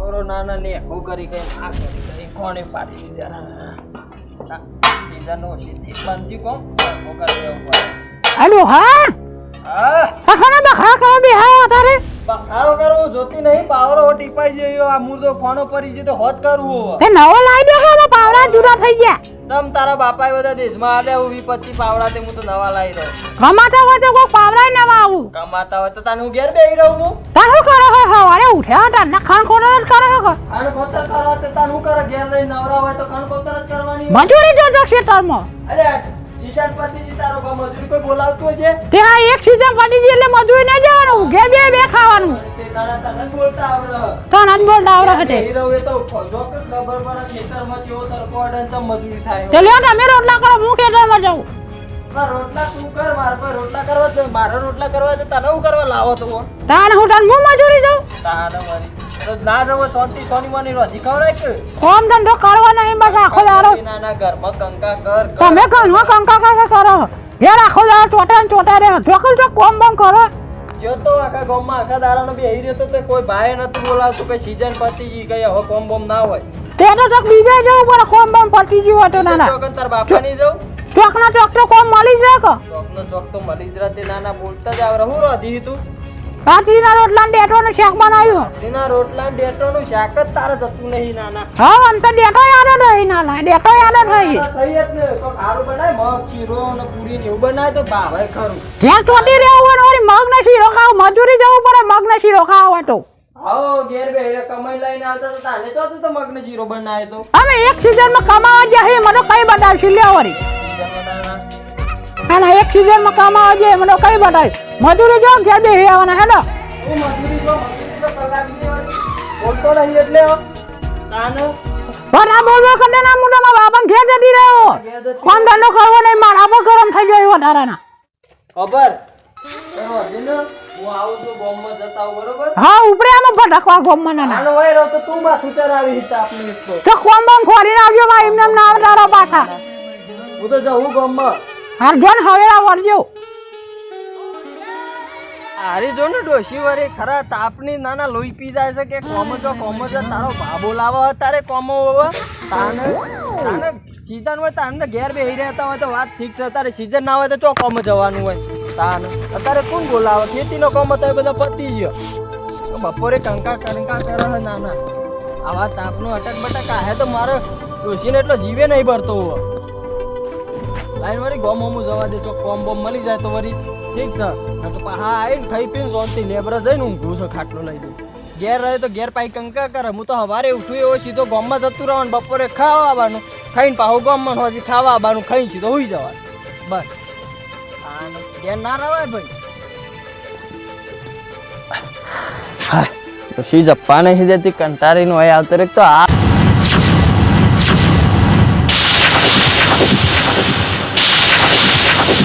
છોરો ને હું કરી કઈ આ કરી કઈ કોણે પાડી દીધા? સીઝન સીધી બંધી કોમ કરી દેવું પડે હેલો હા? હા. બખા કરો બે હા તારે બખાડો કરવો જોતી નહીં. પાવરો ટીપાઈ જયો. આ મુર્દો ફોનો પરી તો હોજ કરવું. તે નવો લાવી દો હા પાવડા જુદા થઈ ગયા. તમ તારા બાપાએ બધા દેશમાં આલ્યા હું વી પચી પાવડા તે હું તો નવા લાવી દઉં કમાતા હોય તો કોઈ પાવડા નવા આવું. કમાતા હોય તો તને હું ઘેર બેહી રહું હું. તાર શું કરો હો હવારે ઉઠ્યા હતા ના ખાન ખોટો જ કરો હો આને ખોતર કરો તે તને હું કરો? ઘેર રહી નવરા હોય તો કણ ખોતર જ કરવાની મજૂરી જો જો છે તારમાં અરે સીઝન તારો મજૂરી કોઈ બોલાવતું હશે તે આ એક સીઝન ગઈ એટલે મજૂરી ન જવાનું. ઘેર બે બે ખાવાનું. તે તારા તને બોલતા તને બોલતા હટે. તો જો કે ખબર અડે ને ચમ મજૂરી થાય તે લ્યો તમે રોટલા કરો હું ખેતરમાં જાઉં. રોટલા તું કર મારે કોઈ રોટલા કરવા છે મારે રોટલા કરવા છે તને હું કરવા લાવો તો હો? હું તાને હું મજૂરી જાઉં. તાને વળી. તો ના જવો શાંતિ સોની મોની રોજી ખવડાય કે? કોમ ધંધો કરવો નહીં બસ આખો દાડો. નાના ઘરમાં કંકા કર કર. તમે ઘરમાં કંકા કરો ઘેર આખો દાડો ચોટા ને ચોટા રે ઢોકલ તો કોમ બમ કરો. જો તો આખા ગામમાં આખા દાડાનો બેહી રહ્યો તો તે કોઈ ભાઈ નથી બોલાવતું કે સીઝન પતી ગઈ હવે કોમ બોમ ના હોય. તે તો ચોક બીજે જવું પડે કોમ બમ પતી ગયું હોય તો નાના. ચોકન તાર બાપા ની જાઉં ચોક ના ચોક તો કોમ મળી કે? ચોક નો ચોક તો મળી જ રહે નાના બોલતા જ આવ રહું રોધી તું? બાજરીના રોટલા ને ડેટો નું શાક બનાવ્યું. એના રોટલાને શાક જ તારે જતું નહીં નાના. હા આમ તો ડેટો યાદ રહી નાના. ડેટો યાદ રહી થઈ જ ને તો ખારું બનાય મગ શીરો ને પૂરી ને એવું બનાય તો ભાવે ખરું. ઘેર ચોટી રહેવું હોય ઓરી મગ ને શીરો ખાવ મજૂરી જવું પડે મગ ને શીરો ખાવ તો. આવો ઘેર બે કમાઈ લઈને આવતા તો તાને ચોથું તો મગને શીરો બનાય તો. અમે એક સીઝનમાં કમાવા ગયા હે મને કઈ બતાવશી? લે વળી. અને એક સીઝનમાં કમાવા ગયા મને કઈ બતાવી મજૂરી જો ઘેર બે આવવાના હેડો. ની બોલતો નહીં એટલે પણ આ બોલ બોલ કરને ના મુંડામાં બાપા ઘેર જતી રહ્યો. ઘેર ધંધો કરવો નહીં? મારા પર ગરમ થઈ ગયો વધારાના ખબર? ને હું ઉપરે આમાં ભટકવા ગોમમાં વય રહો તો તું માથું ચરાવી રીતે આપની તો. તો કોમ બમ ખોરીને આવજો ભાઈ એમને એમ નામ તારો પાછા હું તો હાર જોન હવે વળજો હારી જો ને ડોશી વરે ખરા તાપની નાના લોહી પી જાય છે કે કોમો જો કોમો જો તારો બાબો લાવો તારે કોમો હોવે. તાને તાને સીઝન હોય, તાને ઘેર બેહી રહેતા હોય તો વાત ઠીક છે. તારે સીઝન ના હોય તો ચો કોમ જવાનું હોય? તાને, અત્યારે કોણ બોલાવે? ખેતીનો કોમ તો એ બધા પતી ગયો. બપોરે કંકા કંકા કરે છે નાના. આવા તાપનો અટક બટક આહે તો મારો ડોશીને એટલો જીવે નહીં ભરતો હોય લાઈન વળી ગોમ હોમું જવા દે જો કોમ બોમ મળી જાય તો વળી. ઠીક છે. તો હા, આવીને ખાઈ પીને શાંતિ લેબર જઈને ઊંઘું છું ખાટલો લઈ દઉં ઘેર રહે તો ઘેર પાઈ કંકા કરે. હું તો સવારે ઉઠું એવો સીધો ગામમાં જતું રહેવાનું બપોરે ખાવા આવવાનું. ખાઈને પાછું ગામમાં હોજી ખાવા આવવાનું. ખાઈ સીધો હોઈ જવાનું. બસ. ઘેર ના રહેવાય ભાઈ. પછી જપ્પા નહીં દેતી કંટાળીને હોય, આવતો રે તો આ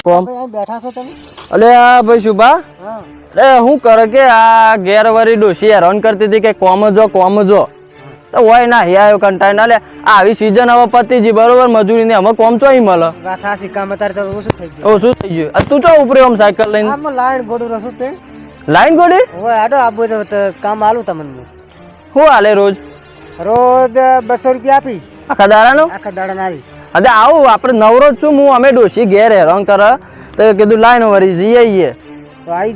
કોમ? બેઠા છો તમે? અલે આ ભાઈ શુભા અરે હું કરે કે આ ઘેર વરી ડોશી હેરાન કરતી હતી કે કોમ જો કોમ જો. તો હોય ના હે આવ્યો કંટાળ ના લે આવી સીઝન હવે પતી જી બરોબર મજૂરી ને અમે કોમ ચોઈ મળે? આ સિક્કા માં તારે તો ઓછું થઈ ગયું? ઓ શું થઈ ગયું? તું ચો ઉપરે આમ સાયકલ લઈને? આમાં લાઈન ગોડું રસું તે. લાઈન ગોડી? ઓય આડો આબુ તો કામ આલું તમને હું. હાલે રોજ? રોજ બસો રૂપિયા આપીશ. આખા દાડાનો? આખા દાડા નારીશ અરે આવું આપણે નવરો જ છું હું અમે ડોશી ઘેર હેરાન કરે. તો કીધું લાઈન વરી જઈએ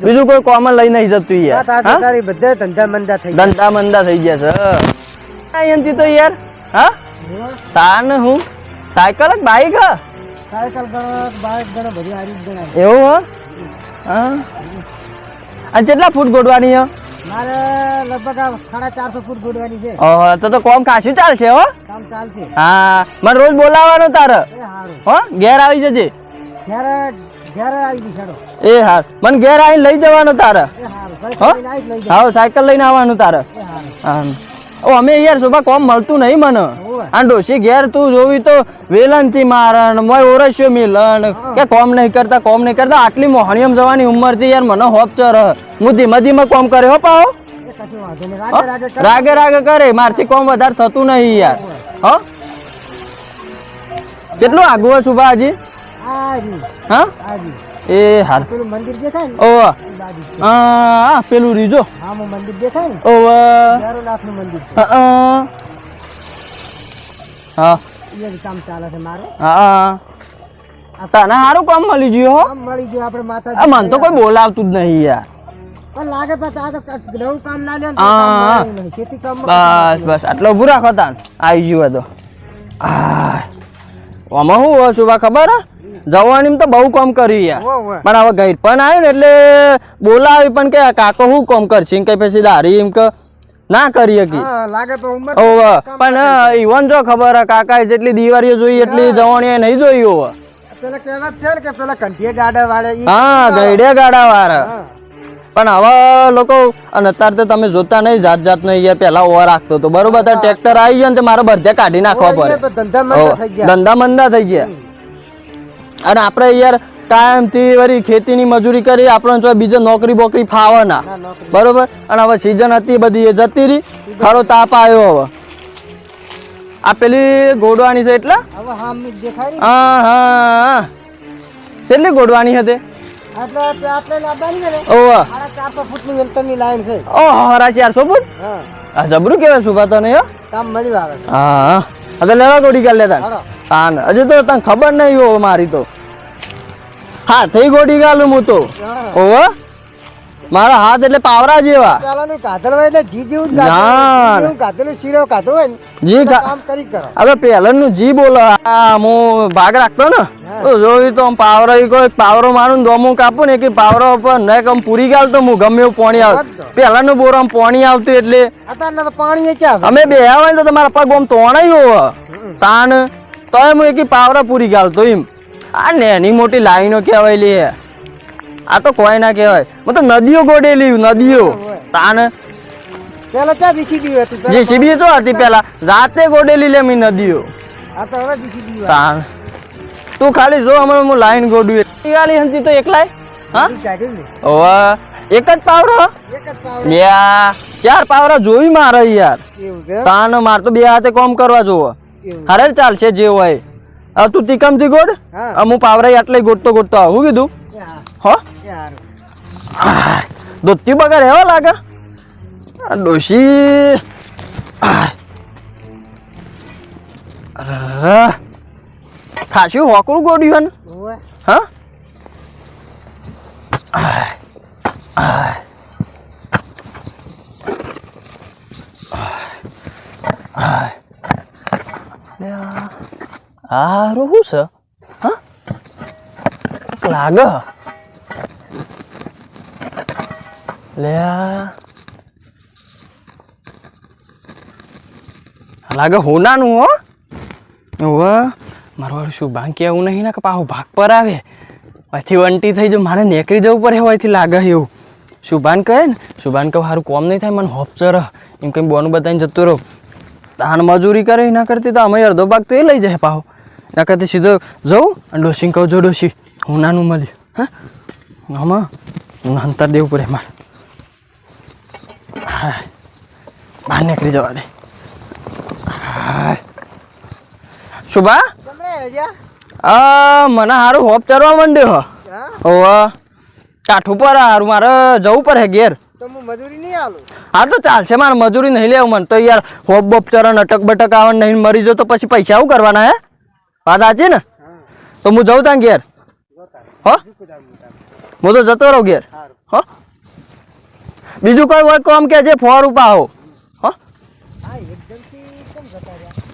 બીજું કોઈ કોમન લઈ નહીં જતું યાર. બધે ધંધા મંદા થઈ ધંધા મંદા થઈ ગયા છે. અહીંથી તો યાર. હા? તાન હું? સાયકલ જ બાઈક? સાયકલ બાઈક ગણો બધી હારી ગણાય. એવું હો? હા? અને કેટલા ફૂટ ગોડવાની હો મારે લગભગ સાડા ચારસો ફૂટ ગોડવાની છે. ઓહો તો તો કોમ ખાસું ચાલશે હો? કામ ચાલશે. હા મને રોજ બોલાવવાનું તારે. હો ઘેર આવી જજે. ઘેર ઘેર આવી એ હાર. મને ઘેર આવીને લઈ જવાનું તારે. હો હા? સાયકલ લઈને આવવાનું તારે. હા. ઓ અમે યાર સુભા કોમ મળતું નહીં મને. આ ડોશી ઘેર તું જોવી તો વેલનથી મારણ મોય ઓરસ્યો મિલન. કે કોમ નહીં કરતા કોમ નહીં કરતા આટલી મોહણીયમ જવાની ઉંમરથી યાર મને હોપ ચર હું. ધીમે ધીમે કોમ કરે હો પાઓ રાગે રાગે કર. મારથી કોમ વધારે થતું નહીં યાર. હો? કેટલું આગવું સુભા હજી? હા? એ હાર મંદિર દેખાય ઓ હા પેલું રીજો મંદિર દેખાય ને? ઓવે. ભૈરવનાથનું મંદિર હા હા. કામ ચાલે છે મારે. હા તને સારું કામ મળી ગયું હો. મળી ગયું આપણે માતા મને તો કોઈ બોલાવતું જ નહીં યાર. પણ લાગે આ કામ ના લે. ખેતી કામ બસ. બસ આટલો ઉભું રાખો આવી ગયું તો. આમાં શું હોય ખબર હે? જવાની તો બહુ કામ કર્યું યાર. પણ હવે ગઈ પણ આવ્યું ને એટલે બોલાવી પણ કે કાકો શું કામ કરશે? કે પછી દારી એમ કે ના કરી શકી ઓવે પણ ઈવન જો ખબર હે કાકાએ જેટલી દિવાળીઓ જોઈ એટલી જવાણી નહીં જોઈ હોવે. પેલા કહેવત છે ને કે પેલા કંઠીએ ગાડા વાળે હા ગઈડે ગાડા વાળા. પણ હવે લોકો અને અત્યારે તો તમે જોતા નહીં જાત જાત નો યાર પેલા ઓવા રાખતો તો બરોબર ટ્રેક્ટર આવી ગયો ને મારે કાઢી નાખવા પડે. ધંધા મંદા થઈ ગયા. અને આપણે યાર કાયમથી વળી ખેતીની મજૂરી કરી આપણને જો બીજો નોકરી બોકરી ફાવે ના ના, નોકરી. બરોબર? અને હવે સિઝન હતી બધી એ જતી રહી. ખરો તાપ આવ્યો હવે. આ પેલી ગોડવાની છે એટલે? હા હા. કેટલી ગોડવાની હતી? આપણે આપણે આ જબરું કેવાય સુભા તને હો. કામ મળ્યું હા હા આ તો લેવા ગોડી કાઢ લેતા હા ને હજુ તો તને ખબર નહીં હો મારી તો. હા થઈ ગોડી ગાલું હું તો. ઓવો મારા હાથ એટલે પાવરા જેવા. હોય એટલે જી જેવું ના. ગાધેલું. શીરો કાધો હોય ને જી કામ કરી કરો. આ તો પહેલાનું જી બોલો. આ હું ભાગ રાખતો ને. તો જોયું તો આમ પાવરો ઈ કોઈ પાવરો મારું ને દોમું કાપું ને કે પાવરો ઉપર ને કમ પૂરી ગાલ તો હું ગમે એવું પોણી આવ પહેલાનું બોરામ પોણી આવતું એટલે પાણી ક્યાં અમે બે આવે ને તો તમારા પગ આમ તોણાઈ હોવ તાન તો હું એક પાવરા પૂરી ગાલતો એમ. આ નેની મોટી લાઈનો કહેવાય લે. આ તો કોઈ ના કહેવાય. હું તો નદીઓ ગોડેલી નદીઓ. તાન પેલા ક્યાં જીસીબી હતી? જે સીબી તો હતી પેલા? જાતે ગોડેલી લે મી નદીઓ. આ તો હવે જીસીબી તાન તું ખાલી જો હમણાં હું લાઈન ગોડું દિવાળી હતી તો એકલાય? હા? એક જ પાવરો લ્યા ચાર પાવરા જોઈ મારે યાર. તાન માર તો બે હાથે કોમ કરવા જોવો હારે ચાલશે જે હોય. હવે તું તીકમથી ગોડ? હા. પાવરા આટલે ગોટતો ગોટતો આવું. કીધું? હો. દોતી બગર એવા લાગે. ડોશી. અરે. ખાસું હોકરું ગોડ્યું હે. હારું શું છે? હા? લાગે લ્યા લાગે હોનાનું હો? મારો શું ભાંકી એવું નહીં ને કે પાછું ભાગ પર આવે? પછી વંટી થઈ જો મારે નીકળી જવું પડે હોયથી લાગે એવું. શુભાન કહે ને, શુભાન કહું સારું કોમ નહીં થાય, મને હોપચર એમ કંઈ બોનું બતાવીને જતું રહો તાણ મજૂરી કરે એના કરતી તો અમે અડધો ભાગ તો એ લઈ જાય પાહો. એના કરતી સીધો જવું અને ડોશી કહું, જો ડોસી હું નાનું મળી. હા? આમાં હું અંતર દેવું પડે મારે. હા બહાર નીકળી જવા દે. હા શુભા? તમને મને સારું હોપ ચરવા માંડ્યો હો. હા? ઓવા કાઠું પર હારું મારે જવું પડે ઘેર. તો મજૂરી હા તો ચાલશે મારે મજૂરી નહીં લેવું મને તો યાર હોપ બોપ ચરણ અટક બટક આવે નહીં મરી જો તો પછી પૈસા આવું કરવાના હે? વાત સાચી ને? તો હું જઉં ત્યાં ઘેર. હો. હું તો જતો રહું ઘેર. હો? બીજું કોઈ હોય કોમ કે જે ફોર ઉપા હો હો હા એકદમથી કેમ જતા રહ્યા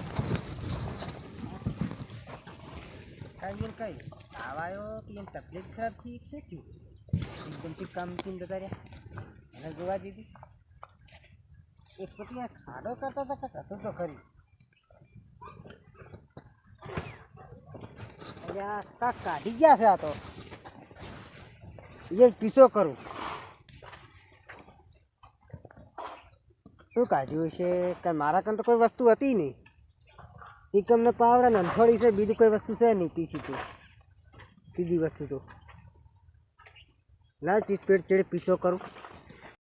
કાંઈ ને કાંઈ આવાયો કે એમ તકલીફ ખરાબ થઈ છે થયું એકદમથી કામ થઈને જતા રહ્યા? જોવા દીધી. એક પછી આ ખાડો કરતા હતા કે હતો તો ખરી. કાંક કાઢી ગયા છે આ તો. એ પીસો કરું. શું કાઢ્યું છે કે મારા કાન તો કોઈ વસ્તુ હતી નહીં. એકમને પાવડા ને છે, બીજું કોઈ વસ્તુ છે નહીં તીસી તો સીધી વસ્તુ તો. લાલચી પેટ ચેડે પીછો કરું.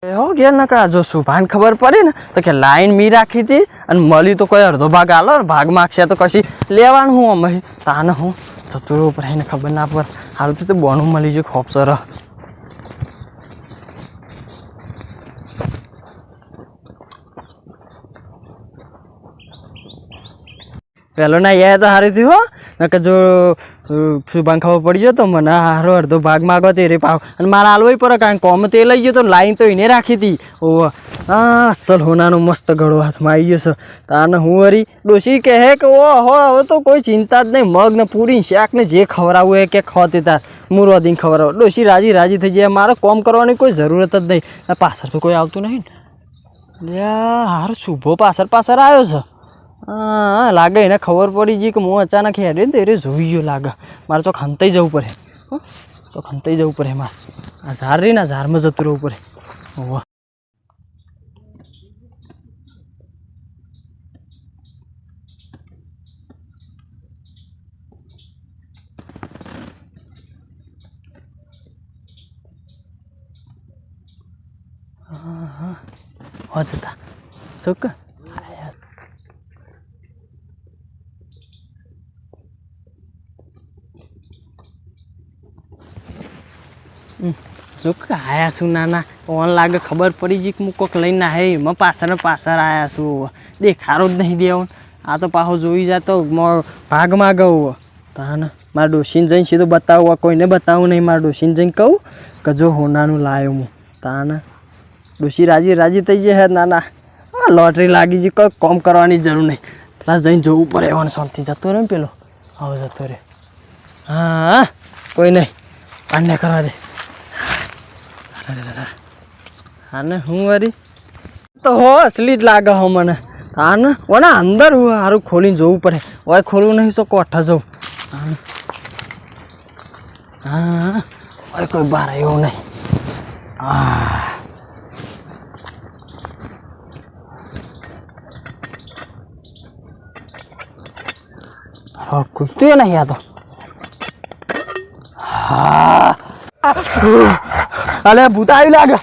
એવો ઘેર ન કા જો સુભાન ખબર પડી ને, તો કે લાઈન મી રાખી હતી અને મળી તો કોઈ અડધો ભાગ આલો ને, ભાગ માગશે તો કશી લેવાનું હું અમે. તાને હું ચતુર ઉપર એને ખબર ના પર હારું તો બોનું મળી જાય ખોપ સર. પેલો ના યાદ તો હારી થયું હો નકર જો શુભાંગ ખબર પડી ગયો તો મને હારો અડધો ભાગ માગો તે રે પાવ. અને મારા હાલવાય પર કારણ કોમ તે લઈ ગયો તો લાઈન તો એને રાખી હતી. ઓવ હા અસલ હોનાનો મસ્ત ગળો હાથમાં આવી ગયો છે. તાને હું હરી ડોશી કહે કે ઓ હો હવે તો કોઈ ચિંતા જ નહીં. મગ ને પૂરી શાક ને જે ખવડાવવું એ કે ખોતી તાર. મુરવા દઈને ખવડાવો. ડોશી રાજી રાજી થઈ જાય. મારે કોમ કરવાની કોઈ જરૂરત જ નહીં. પાછળ તો કોઈ આવતું નહીં ને. હાર શુભો પાછળ પાછળ આવ્યો છે. હા લાગે, એને ખબર પડી ગઈ કે હું અચાનક હેડે ને ત્યારે જોઈ ગયો લાગે. મારે ચોક હંતાઈ જવું પડે. ચોક હંતાઈ જવું પડે મારે આ ઝાર રહી ને ઝારમાં જતું રહેવું પડે. ઓહ. હા હા. જતા. શું કે શું કે આયા છું નાના? ઓન લાગે ખબર પડી જી કે હું કોક લઈને હે એમાં પાછળ પાછળ આયા છું. દેખારો જ નહીં દેવો આ તો પાછો જોઈ જાતો મો- ભાગમાં ગયું તાને મારા ડોશીને જઈને સીધું બતાવવા કોઈને બતાવું નહીં. મારા ડોશીને જઈને કહું કે જો હોનાનું લાવ્યો હું. તાને ડોશી રાજી રાજી થઈ જાય નાના. આ લોટરી લાગી છે કોઈ કોમ કરવાની જરૂર નહીં. પ્લસ જઈને જોવું પડે એવાનું. શાંતિ જતો રહે ને પેલો. આવો જતો રહે. હા કોઈ નહીં. પાને કરવા દે. આને હું વરી? તો હો, અસલી જ લાગે હો મને. આને? ઓના અંદર હું સારું ખોલીને જોવું પડે. ઓય ખોલવું નહીં તો કોઠા જવું હા ઓય કોઈ બહાર આવ્યું નહીં. આ. ખુલતું નહીં આ તો. હા. અલે ભૂત આવી લાગે